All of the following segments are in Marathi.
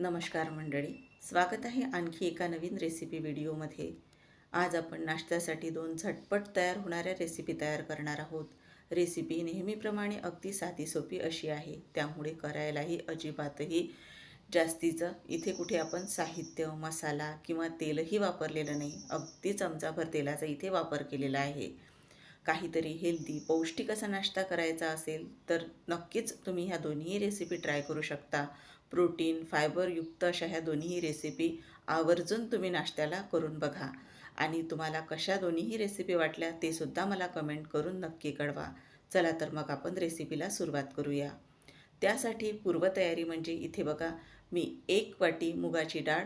नमस्कार मंडळी. स्वागत आहे आणखी एका नवीन रेसिपी व्हिडिओमध्ये आज आपण नाश्त्यासाठी दोन झटपट तयार होणाऱ्या रेसिपी तयार करणार आहोत. रेसिपी नेहमीप्रमाणे अगदी साधी सोपी अशी आहे. त्यामुळे करायलाही अजिबातही जास्तीचं इथे कुठे आपण साहित्य मसाला किंवा तेलही वापरलेलं नाही. अगदी चमचाभर तेलाचा इथे वापर केलेला आहे. काहीतरी हेल्दी पौष्टिक असा नाश्ता करायचा असेल तर नक्कीच तुम्ही ह्या दोन्ही रेसिपी ट्राय करू शकता. प्रोटीन फायबरयुक्त अशा ह्या दोन्ही रेसिपी आवर्जून तुम्ही नाश्त्याला करून बघा. आणि तुम्हाला कशा दोन्हीही रेसिपी वाटल्या ते सुद्धा मला कमेंट करून नक्की कळवा. चला तर मग आपण रेसिपीला सुरुवात करूया. त्यासाठी पूर्वतयारी म्हणजे इथे बघा मी एक वाटी मुगाची डाळ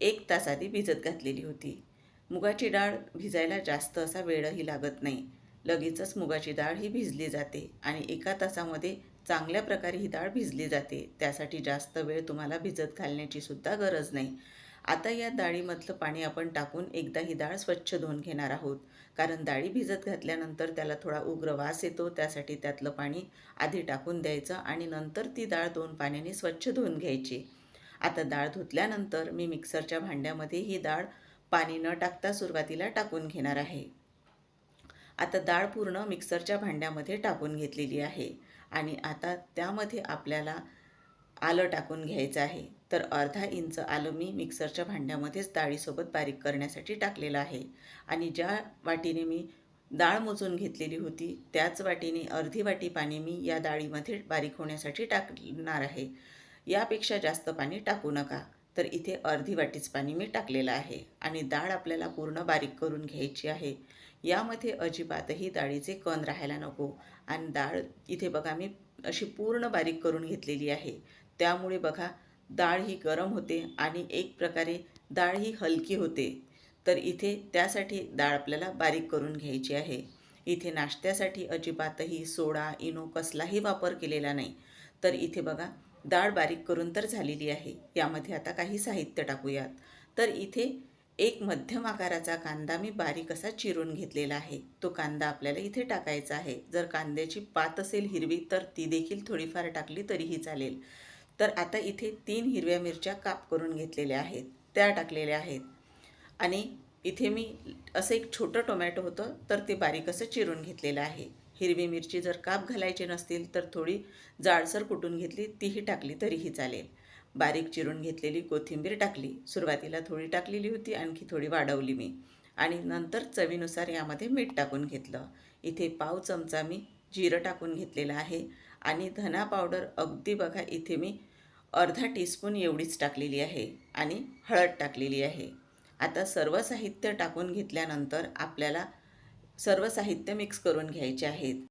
एक तास आधी भिजत घातलेली होती. मुगाची डाळ भिजायला जास्त असा वेळही लागत नाही. लगेचच मुगाची डाळ ही भिजली जाते आणि एका तासामध्ये चांगल्या प्रकारे ही डाळ भिजली जाते. त्यासाठी जास्त वेळ तुम्हाला भिजत घालण्याची सुद्धा गरज नाही. आता या डाळीमधलं पाणी आपण टाकून एकदा ही डाळ स्वच्छ धुवून घेणार आहोत. कारण डाळी भिजत घातल्यानंतर त्याला थोडा उग्र वास येतो. त्यासाठी त्यातलं पाणी आधी टाकून द्यायचं आणि नंतर ती डाळ दोन पाण्याने स्वच्छ धुवून घ्यायची. आता डाळ धुतल्यानंतर मी मिक्सरच्या भांड्यामध्ये ही डाळ पाणी न टाकता सुरुवातीला टाकून घेणार आहे. आता डाळ पूर्ण मिक्सरच्या भांड्यामध्ये टाकून घेतलेली आहे. आणि आता त्यामध्ये आपल्याला आलं टाकून घ्यायचं आहे. तर अर्धा इंच आलं मी मिक्सरच्या भांड्यामध्येच डाळीसोबत बारीक करण्यासाठी टाकलेलं आहे. आणि ज्या वाटीने मी डाळ मोजून घेतलेली होती त्याच वाटीने अर्धी वाटी पाणी मी या डाळीमध्ये बारीक होण्यासाठी टाकणार आहे. यापेक्षा जास्त पाणी टाकू नका. तर इथे अर्धी वाटीच पाणी मी टाकलेलं आहे. आणि डाळ आपल्याला पूर्ण बारीक करून घ्यायची आहे. यामध्ये अजिबातही डाळीचे कण राहायला नको. आणि डाळ इथे बघा मी अशी पूर्ण बारीक करून घेतलेली आहे. त्यामुळे बघा डाळ ही गरम होते आणि एक प्रकारे डाळ ही हलकी होते. तर इथे त्यासाठी डाळ आपल्याला बारीक करून घ्यायची आहे. इथे नाश्त्यासाठी अजिबातही सोडा इनो कसलाही वापर केलेला नाही. तर इथे बघा डाळ बारीक करून तर झालेली आहे. यामध्ये आता काही साहित्य टाकूयात. तर इथे एक मध्यम आकाराचा कांदा मी बारीक असा चिरून घेतलेला आहे. तो कांदा आपल्याला इथे टाकायचा आहे. जर कांद्याची पात असेल हिरवी तर ती देखील थोडीफार टाकली तरीही चालेल. तर आता इथे तीन हिरव्या मिरच्या काप करून घेतलेल्या आहेत. त्या टाकलेल्या आहेत. आणि इथे मी असं एक छोटं टोमॅटो होतं तर ते बारीक असं चिरून घेतलेलं आहे. हिरवी मिरची जर काप घालायची नसतील तर थोडी जाडसर कुटून घेतली तीही टाकली तरीही चालेल. बारीक चिरून घेतलेली कोथिंबीर टाकली. सुरुवातीला थोडी टाकलेली होती आणखी थोडी वाढवली मी. आणि नंतर चवीनुसार यामध्ये मीठ टाकून घेतलं. इथे पाव चमचा मी जिरं टाकून घेतलेलं आहे. आणि धना पावडर अगदी बघा इथे मी अर्धा टीस्पून एवढीच टाकलेली आहे. आणि हळद टाकलेली आहे. आता सर्व साहित्य टाकून घेतल्यानंतर आपल्याला सर्व साहित्य मिक्स करून घ्यायचे आहेत.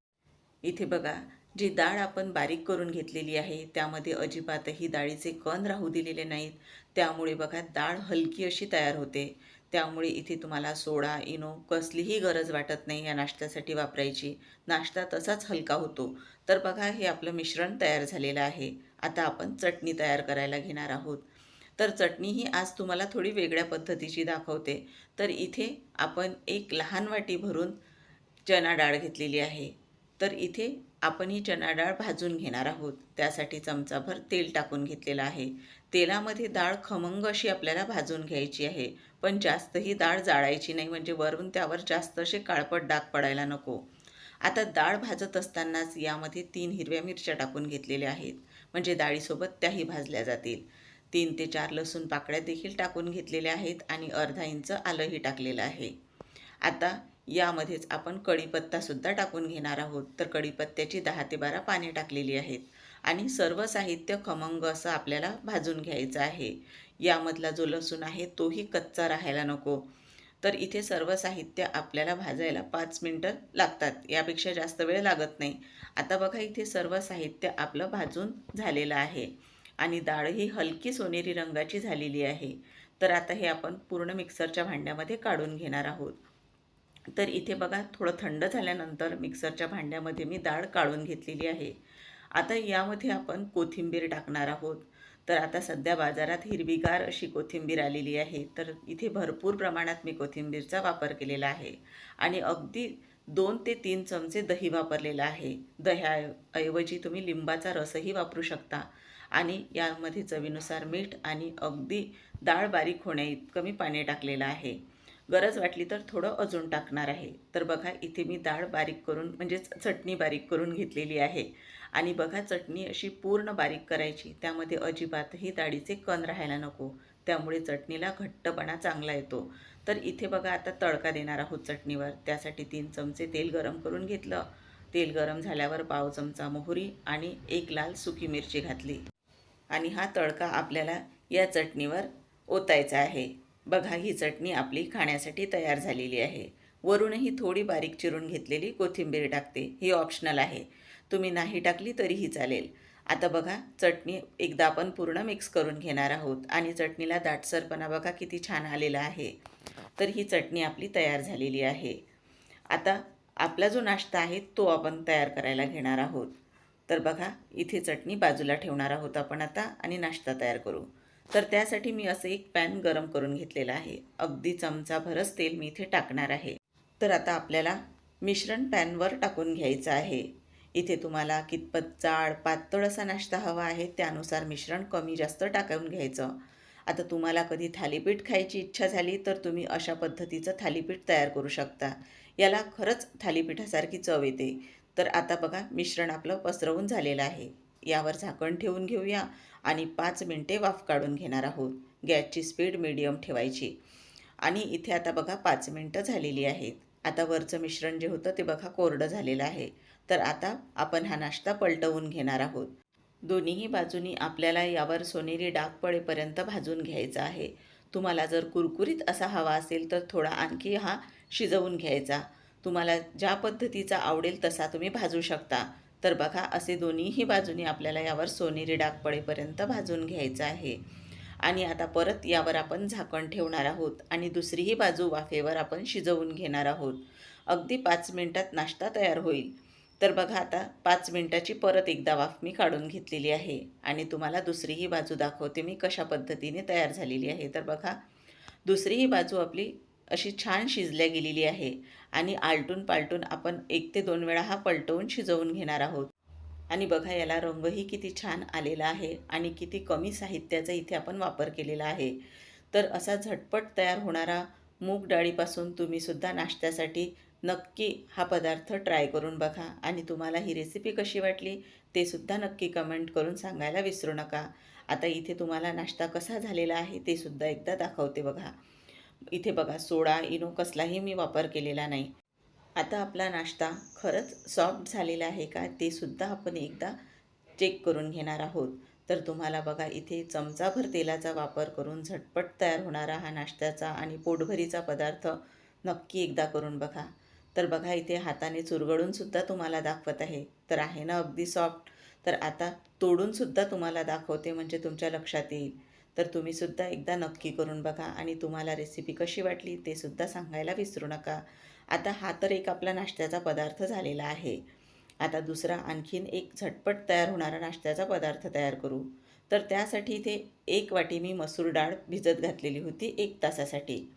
इथे बघा जी डाळ आपण बारीक करून घेतलेली आहे त्यामध्ये अजिबातही डाळीचे कण राहू दिलेले नाहीत. त्यामुळे बघा डाळ हलकी अशी तयार होते. त्यामुळे इथे तुम्हाला सोडा इनो कसलीही गरज वाटत नाही या नाश्त्यासाठी वापरायची. नाश्ता तसाच हलका होतो. तर बघा हे आपलं मिश्रण तयार झालेलं आहे. आता आपण चटणी तयार करायला घेणार आहोत. तर चटणी ही आज तुम्हाला थोडी वेगळ्या पद्धतीची दाखवते. तर इथे आपण एक लहान वाटी भरून चना डाळ घेतलेली आहे. तर इथे आपण ही चणा डाळ भाजून घेणार आहोत. त्यासाठी चमचाभर तेल टाकून घेतलेलं आहे. तेलामध्ये डाळ खमंग अशी आपल्याला भाजून घ्यायची आहे. पण जास्त ही डाळ जाळायची नाही म्हणजे वरून त्यावर जास्त असे काळपट डाग पडायला नको. आता डाळ भाजत असतानाच यामध्ये तीन हिरव्या मिरच्या टाकून घेतलेल्या आहेत. म्हणजे डाळीसोबत त्याही भाजल्या जातील. तीन ते चार लसूण पाकळ्या देखील टाकून घेतलेल्या आहेत आणि अर्धा इंच आलंही टाकलेलं आहे. आता यामध्येच आपण कढीपत्तासुद्धा टाकून घेणार आहोत. तर कढीपत्त्याची दहा ते बारा पाने टाकलेली आहेत. आणि सर्व साहित्य खमंग असं आपल्याला भाजून घ्यायचं आहे. यामधला जो लसूण आहे तोही कच्चा राहायला नको. तर इथे सर्व साहित्य आपल्याला भाजायला पाच मिनटं लागतात. यापेक्षा जास्त वेळ लागत नाही. आता बघा इथे सर्व साहित्य आपलं भाजून झालेलं आहे. आणि डाळ ही हलकी सोनेरी रंगाची झालेली आहे. तर आता हे आपण पूर्ण मिक्सरच्या भांड्यामध्ये काढून घेणार आहोत. तर इथे बघा थोडं थंड झाल्यानंतर मिक्सरच्या भांड्यामध्ये मी डाळ काढून घेतलेली आहे. आता यामध्ये आपण कोथिंबीर टाकणार आहोत. तर आता सध्या बाजारात हिरवीगार अशी कोथिंबीर आलेली आहे. तर इथे भरपूर प्रमाणात मी कोथिंबीरचा वापर केलेला आहे. आणि अगदी दोन ते तीन चमचे दही वापरलेलं आहे. दह्याऐवजी तुम्ही लिंबाचा रसही वापरू शकता. आणि यामध्ये चवीनुसार मीठ आणि अगदी डाळ बारीक होण्याइतकं मी पाणी टाकलेलं आहे. गरज वाटली तर थोडं अजून टाकणार आहे. तर बघा इथे मी डाळ बारीक करून म्हणजेच चटणी बारीक करून घेतलेली आहे. आणि बघा चटणी अशी पूर्ण बारीक करायची. त्यामध्ये अजिबातही डाळीचे कण राहायला नको. त्यामुळे चटणीला घट्टपणा चांगला येतो. तर इथे बघा आता तडका देणार आहोत चटणीवर. त्यासाठी तीन चमचे तेल गरम करून घेतलं. तेल गरम झाल्यावर पाव चमचा मोहरी आणि एक लाल सुकी मिरची घातली. आणि हा तडका आपल्याला या चटणीवर ओतायचा आहे. बघा ही चटणी आपली खाण्यासाठी तयार झालेली आहे. वरूनही थोडी बारीक चिरून घेतलेली कोथिंबीर टाकते. ही ऑप्शनल आहे. तुम्ही नाही टाकली तरीही चालेल. आता बघा चटणी एकदा आपण पूर्ण मिक्स करून घेणार आहोत. आणि चटणीला दाटसरपणा बघा किती छान आलेला आहे. तर ही चटणी आपली तयार झालेली आहे. आता आपला जो नाश्ता आहे तो आपण तयार करायला घेणार आहोत. तर बघा इथे चटणी बाजूला ठेवणार आहोत आपण आता आणि नाश्ता तयार करू. तर त्यासाठी मी असं एक पॅन गरम करून घेतलेलं आहे. अगदी चमचाभरच तेल मी इथे टाकणार आहे. तर आता आपल्याला मिश्रण पॅनवर टाकून घ्यायचं आहे. इथे तुम्हाला कितपत जाड पातळ असा नाश्ता हवा आहे त्यानुसार मिश्रण कमी जास्त टाकून घ्यायचं. आता तुम्हाला कधी थालीपीठ खायची इच्छा झाली तर तुम्ही अशा पद्धतीचं थालीपीठ तयार करू शकता. याला खरंच थालीपीठासारखी चव येते. तर आता बघा मिश्रण आपलं पसरवून झालेलं आहे. यावर झाकण ठेवून घेऊया आणि पाच मिनटे वाफ काढून घेणार आहोत. गॅसची स्पीड मिडियम ठेवायची. आणि इथे आता बघा पाच मिनटं झालेली आहेत. आता वरचं मिश्रण जे होतं ते बघा कोरडं झालेलं आहे. तर आता आपण हा नाश्ता पलटवून घेणार आहोत. दोन्हीही बाजूनी आपल्याला यावर सोनेरी डाग पडेपर्यंत भाजून घ्यायचा आहे. तुम्हाला जर कुरकुरीत असा हवा असेल तर थोडा आणखी हा शिजवून घ्यायचा. तुम्हाला ज्या पद्धतीचा आवडेल तसा तुम्ही भाजू शकता. तर बघा असे दोन्हीही बाजूनी आपल्याला यावर सोनेरी डाग पडेपर्यंत भाजून घ्यायचं आहे. आणि आता परत यावर आपण झाकण ठेवणार आहोत आणि दुसरीही बाजू वाफेवर आपण शिजवून घेणार आहोत. अगदी पाच मिनटात नाश्ता तयार होईल. तर बघा आता पाच मिनटाची परत एकदा वाफ मी काढून घेतलेली आहे. आणि तुम्हाला दुसरीही बाजू दाखवते मी कशा पद्धतीने तयार झालेली आहे. तर बघा दुसरीही बाजू आपली अशी छान शिजल्या गेलेली आहे आणि आलटून पालटून आपण एक ते दोन वेळा हा पलटवून शिजवून घेणार आहोत. आणि बघा याला रंगही किती छान आलेला आहे आणि किती कमी साहित्याचा इथे आपण वापर केलेला आहे. तर असा झटपट तयार होणारा मूग डाळीपासून तुम्हीसुद्धा नाश्त्यासाठी नक्की हा पदार्थ ट्राय करून बघा. आणि तुम्हाला ही रेसिपी कशी वाटली ते सुद्धा नक्की कमेंट करून सांगायला विसरू नका. आता इथे तुम्हाला नाश्ता कसा झालेला आहे ते सुद्धा एकदा दाखवते बघा. इथे बघा सोडा इनो कसलाही मी वापर केलेला नाही. आता आपला नाश्ता खरंच सॉफ्ट झालेला आहे का ते सुद्धा आपण एकदा चेक करून घेणार आहोत. तर तुम्हाला बघा इथे चमचाभर तेलाचा वापर करून झटपट तयार होणारा हा नाश्त्याचा आणि पोटभरीचा पदार्थ नक्की एकदा करून बघा. तर बघा इथे हाताने चुरगडूनसुद्धा तुम्हाला दाखवत आहे. तर आहे ना अगदी सॉफ्ट तर आता तोडूनसुद्धा तुम्हाला दाखवते म्हणजे तुमच्या लक्षात येईल. तर तुम्हीसुद्धा एकदा नक्की करून बघा आणि तुम्हाला रेसिपी कशी वाटली ते सुद्धा सांगायला विसरू नका. आता हा तर एक आपला नाश्त्याचा पदार्थ झालेला आहे. आता दुसरा आणखीन एक झटपट तयार होणारा नाश्त्याचा पदार्थ तयार करू. तर त्यासाठी इथे एक वाटी मी मसूर डाळ भिजत घातलेली होती एक तासासाठी.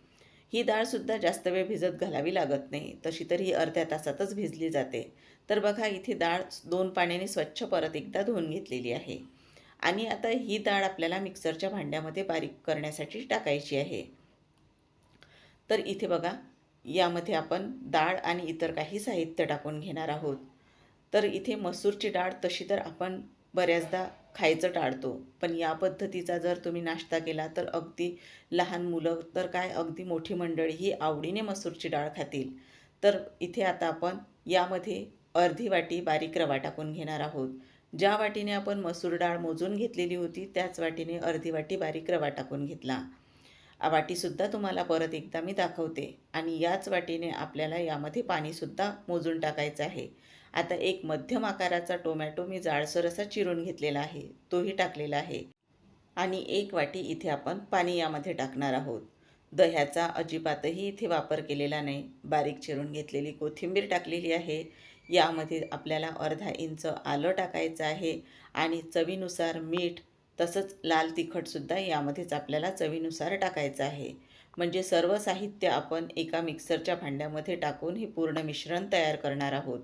ही डाळसुद्धा जास्त वेळ भिजत घालावी लागत नाही. तशी तर ही अर्ध्या तासातच भिजली जाते. तर बघा इथे डाळ दोन पाण्याने स्वच्छ परत एकदा धुवून घेतलेली आहे. आणि आता ही डाळ आपल्याला मिक्सरच्या भांड्यामध्ये बारीक करण्यासाठी टाकायची आहे. तर इथे बघा यामध्ये आपण डाळ आणि इतर काही साहित्य टाकून घेणार आहोत. तर इथे मसूरची डाळ तशी तर आपण बऱ्याचदा खायचं टाळतो पण या पद्धतीचा जर तुम्ही नाश्ता केला तर अगदी लहान मुलं तर काय अगदी मोठी मंडळी ही आवडीने मसूरची डाळ खातील. तर इथे आता आपण यामध्ये अर्धी वाटी बारीक रवा टाकून घेणार आहोत. ज्या वाटीने आपण मसूर डाळ मोजून घेतलेली होती त्याच वाटीने अर्धी वाटी बारीक रवा टाकून घेतला. वाटीसुद्धा तुम्हाला परत एकदा मी दाखवते. आणि याच वाटीने आपल्याला यामध्ये पाणीसुद्धा मोजून टाकायचं आहे. आता एक मध्यम आकाराचा टोमॅटो मी जाळसर असा चिरून घेतलेला आहे. तोही टाकलेला आहे. आणि एक वाटी इथे आपण पाणी यामध्ये टाकणार आहोत. दह्याचा अजिबातही इथे वापर केलेला नाही. बारीक चिरून घेतलेली कोथिंबीर टाकलेली आहे. यामध्ये आपल्याला अर्धा इंच आलं टाकायचं आहे आणि चवीनुसार मीठ तसंच लाल तिखटसुद्धा यामध्येच आपल्याला चवीनुसार टाकायचं आहे. म्हणजे सर्व साहित्य आपण एका मिक्सरच्या भांड्यामध्ये टाकून हे पूर्ण मिश्रण तयार करणार आहोत.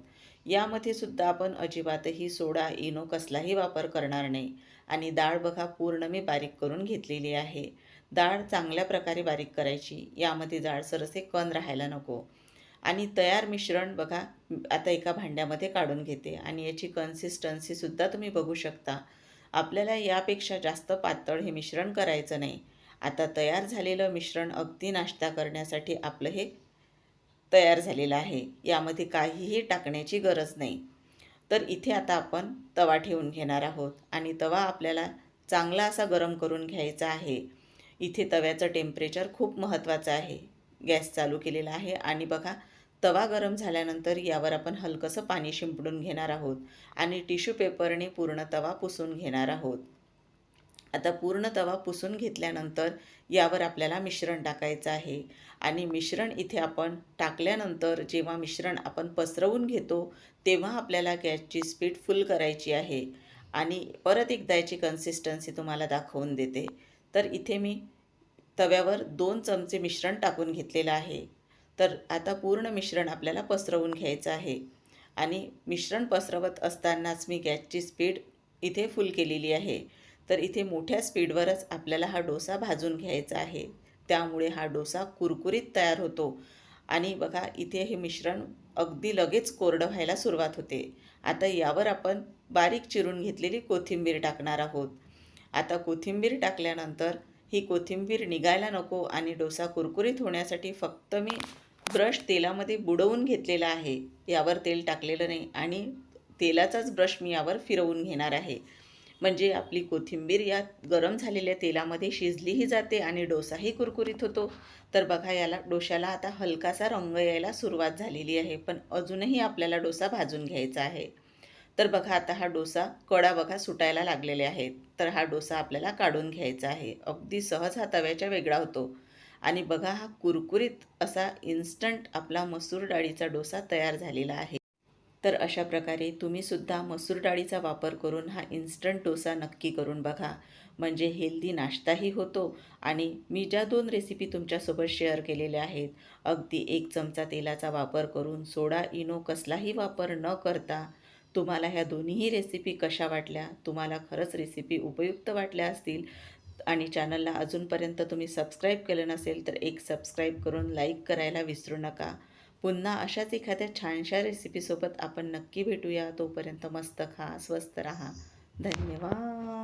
यामध्ये सुद्धा आपण अजिबातही सोडा इनो कसलाही वापर करणार नाही. आणि डाळ बघा पूर्ण मी बारीक करून घेतलेली आहे. डाळ चांगल्या प्रकारे बारीक करायची. यामध्ये जाडसर असे कण राहायला नको. आणि तयार मिश्रण बघा आता एका भांड्यामध्ये काढून घेते. आणि याची कन्सिस्टन्सीसुद्धा तुम्ही बघू शकता. आपल्याला यापेक्षा जास्त पातळ हे मिश्रण करायचं नाही. आता तयार झालेलं मिश्रण अगदी नाश्ता करण्यासाठी आपलं हे तयार झालेलं आहे. यामध्ये काहीही टाकण्याची गरज नाही. तर इथे आता आपण तवा ठेवून घेणार आहोत. आणि तवा आपल्याला चांगला असा गरम करून घ्यायचा आहे. इथे तव्याचं टेम्परेचर खूप महत्त्वाचं आहे. गॅस चालू केलेला आहे. आणि बघा तवा गरम झाल्यानंतर यावर आपण हलकंसं पाणी शिंपडून घेणार आहोत आणि टिश्यू पेपरने पूर्ण तवा पुसून घेणार आहोत. आता पूर्ण तवा पुसून घेतल्यानंतर यावर आपल्याला मिश्रण टाकायचं आहे आणि मिश्रण इथे आपण टाकल्यानंतर जेव्हा मिश्रण आपण पसरवून घेतो तेव्हा आपल्याला गॅसची स्पीड फुल करायची आहे आणि परत एकदा याची कन्सिस्टन्सी तुम्हाला दाखवून देते. तर इथे मी तव्यावर दोन चमचे मिश्रण टाकून घेतलेलं आहे. तर आता पूर्ण मिश्रण आपल्याला पसरवून घ्यायचं आहे. आणि मिश्रण पसरवत असतानाच मी गॅसची स्पीड इथे फुल केलेली आहे. तर इथे मोठ्या स्पीडवरच आपल्याला हा डोसा भाजून घ्यायचा आहे. त्यामुळे हा डोसा कुरकुरीत तयार होतो. आणि बघा इथे हे मिश्रण अगदी लगेच कोरडं व्हायला सुरुवात होते. आता यावर आपण बारीक चिरून घेतलेली कोथिंबीर टाकणार आहोत. आता कोथिंबीर टाकल्यानंतर ही कोथिंबीर निघायला नको आणि डोसा कुरकुरीत होण्यासाठी फक्त मी ब्रश तेलामध्ये बुडवून घेतलेला आहे. यावर तेल टाकलेलं नाही आणि तेलाचाच ब्रश मी यावर फिरवून घेणार आहे. म्हणजे आपली कोथिंबीर या गरम झालेल्या तेलामध्ये शिजलीही जाते आणि डोसाही कुरकुरीत होतो. तर बघा याला डोशाला आता हलकासा रंग यायला सुरुवात झालेली आहे. पण अजूनही आपल्याला डोसा भाजून घ्यायचा आहे. तर बघा आता हा डोसा कडा बघा सुटायला लागलेले आहेत. तर हा डोसा आपल्याला काढून घ्यायचा आहे. अगदी सहज हा तव्याच्या वेगळा होतो. आणि बघा हा कुरकुरीत असा इन्स्टंट आपला मसूर डाळीचा डोसा तयार झालेला आहे. तर अशा प्रकारे तुम्हीसुद्धा मसूर डाळीचा वापर करून हा इन्स्टंट डोसा नक्की करून बघा. म्हणजे हेल्दी नाश्ताही होतो. आणि मी ज्या दोन रेसिपी तुमच्यासोबत शेअर केलेल्या आहेत अगदी एक चमचा तेलाचा वापर करून सोडा इनो कसलाही वापर न करता तुम्हाला ह्या दोन्हीही रेसिपी कशा वाटल्या? तुम्हाला खरंच रेसिपी उपयुक्त वाटल्या असतील आणि चॅनलला अजूनपर्यंत तुम्ही सबस्क्राईब केलं नसेल तर एक सबस्क्राईब करून लाईक करायला विसरू नका. पुन्हा अशाच एखाद्या छानशा रेसिपीसोबत आपण नक्की भेटूया. तोपर्यंत मस्त खा स्वस्त राहा. धन्यवाद.